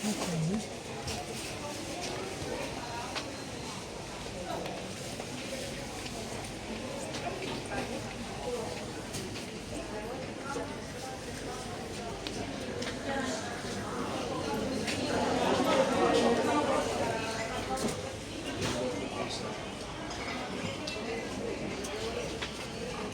сметаны.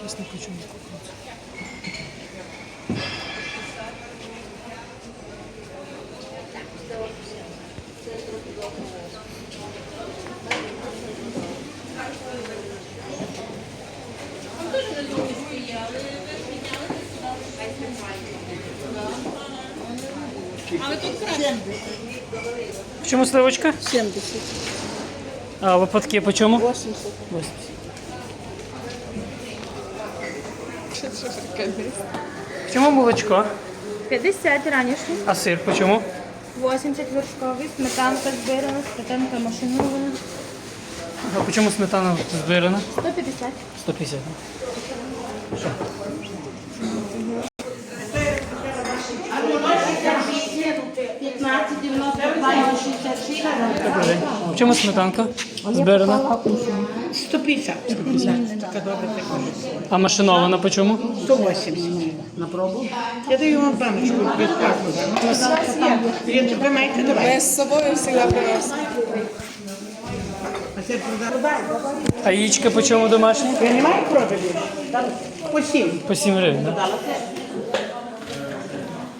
Красный кочунок купить. Почему сливочка? 70. А лопатки по чому? 80. 80. Чому молочко? 50 ранішній, А сир по чому? 80 вершковий, сметанка збирана, сметанка машинована. А по чому сметана збирана? 150. 150. Добрий по чому сметанка збирана? 150. Така добра така. А машинована по чому? 180. На пробу? Я даю вам баночку безплатно. Ви маєте давай. З собою привез. А це продавай. А яєчка по чому домашні? Ви не маєте продажі? По сім. По 7 гривень.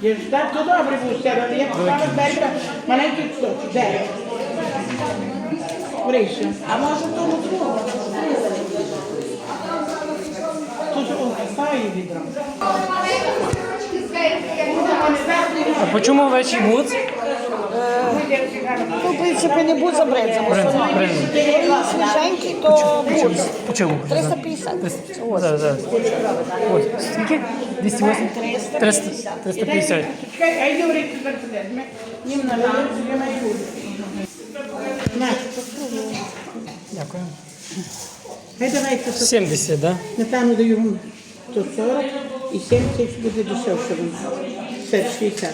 Я ж так, то добре буде, але я поставила далі маленький кусочок. Де? Вріше. А може тому другу? Тут стає відро. А по чому овечий гуц? Ну, в принципі, не будь забрати. Бринза, бринза. Свіженький, то будь. По чому? 350. Зараз, зараз. Ось, скільки? 280? 300, 350. Чекай, а йди вріше тепер Їм на на Дякую. хай давайте 70, да? Сметану даю вам 140 і 70 буде дешевше. Це 60.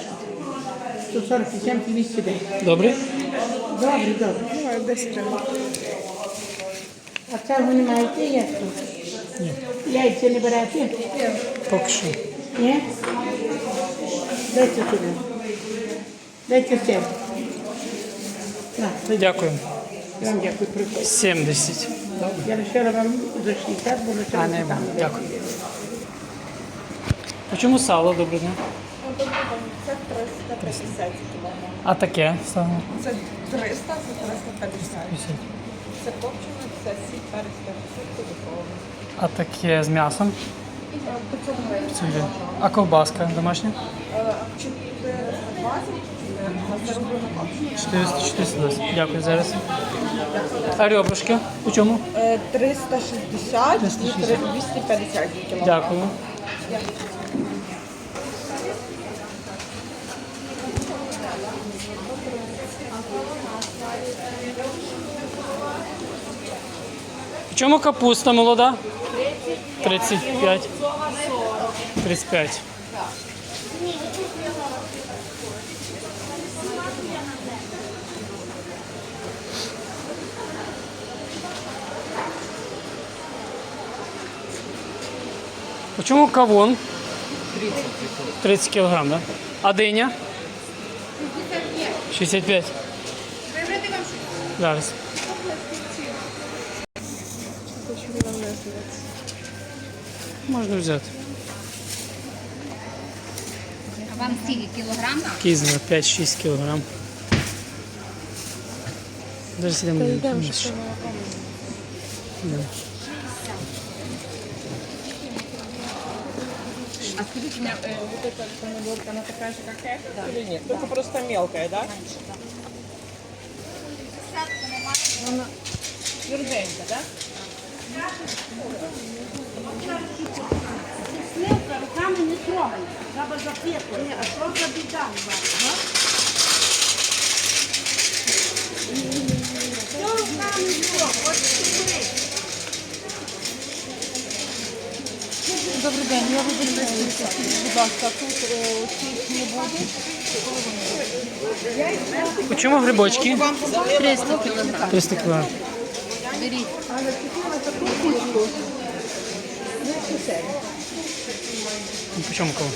140 і 70 210. Добре? Добре, добре. Давай, 10 гривень. А це ви не маєте тут? Ні. Яйця не берете? Поки що. Ні? Дайте сюди. Дайте це. На, Дякую. я вам дякую, приходьте. 70. Я лишила вам за 60, бо А, не, там. дякую. По чому сало, дня? Це 350 кілограм. А таке сало? Це 300, це 350. 50. Це копчене, це сіль, перець, перець, духовно. А таке з м'ясом? 500 гривень. А ковбаска домашня? 420, це роблю на копчене. 400, 410. Дякую зараз. А ребрышки? По чому? Е, 360 і 250 кілограм. Дякую. В чому капуста молода? 35. 35. По чому кавун? 30 кілограм, да? А диня? 65. Зараз. Можна взяти. А вам скільки кілограм? Кізна 5-6 кілограм. Зараз йдемо. дивимося. Да. А скажите мне, э, вот эта помидорка, она такая же, как эта или нет? Только просто мелкая, да? Она тверденькая, да? Сливка руками не трогай. Треба запекла. Ні, а що за біда? Що руками не трогай? Ось сюди. Добрий день, я вибачаюся. Будь ласка, тут е, цих не буде. Почому грибочки? 300 кілограм. 300 кг. Беріть. По чому кого?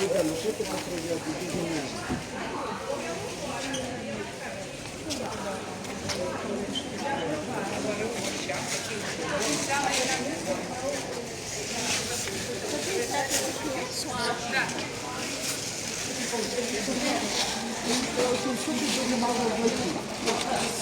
Люда, ну что ты покрывет? Иди меня. Что ты занимала в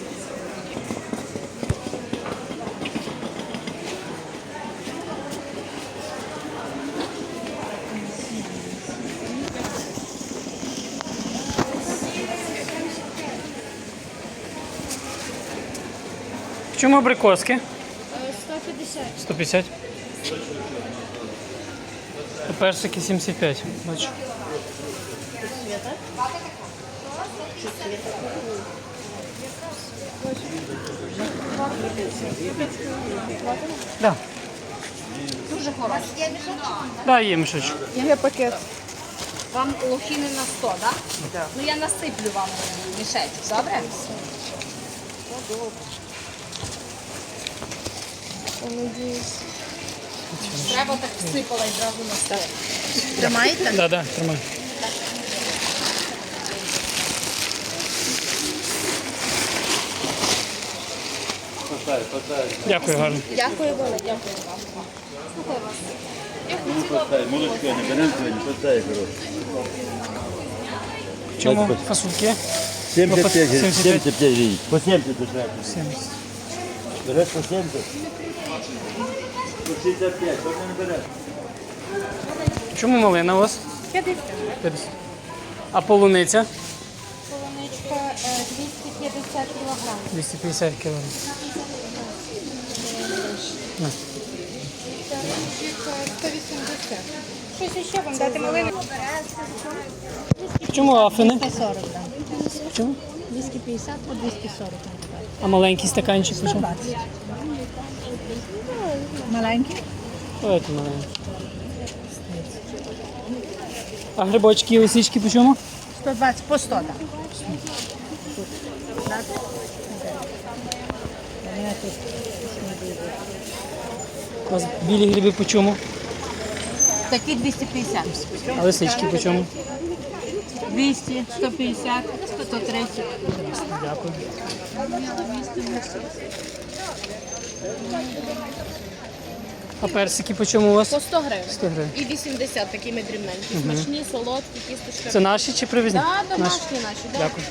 чому абрикоски? 150. 150. А персики 75. Бачу. Да. Дуже хороший. Да, є мішочок. Є пакет. Вам лохіни на 100, так? Да? Ну я насиплю вам мішечок, добре? Треба так всипала і зразу на 100. Тримаєте? Да, да, тримай. Дякую, гарно. Дякую велике. Молочко не беремо сьогодні, поставь чому фасольки? 75 гривень, 75. 75 гривень. По 70 душа. 70. Береш по 70? 65, поки не береш. Чому малина у вас? 50. 50. А полуниця? Полоничка 250 кілограм. 250 кг. Тарифчик 180. Щось ще вам дати малину? Чому афини? 140 дам. Чому? 250 по 240 дам. А маленький стаканчик? 120. Маленький? Давайте маленький. А грибочки і лисички по чому? 120 по 100 дам. У вас білі гриби по чому? Такі 250. А лисички по чому? 200, 150, 130. Дякую. А персики по чому у вас? По 100 гривень. 100 гривень. І 80 такими дрібненькі. Смачні, солодкі, кісточка. Це наші чи привезні? Да, домашні наші, да. Дякую.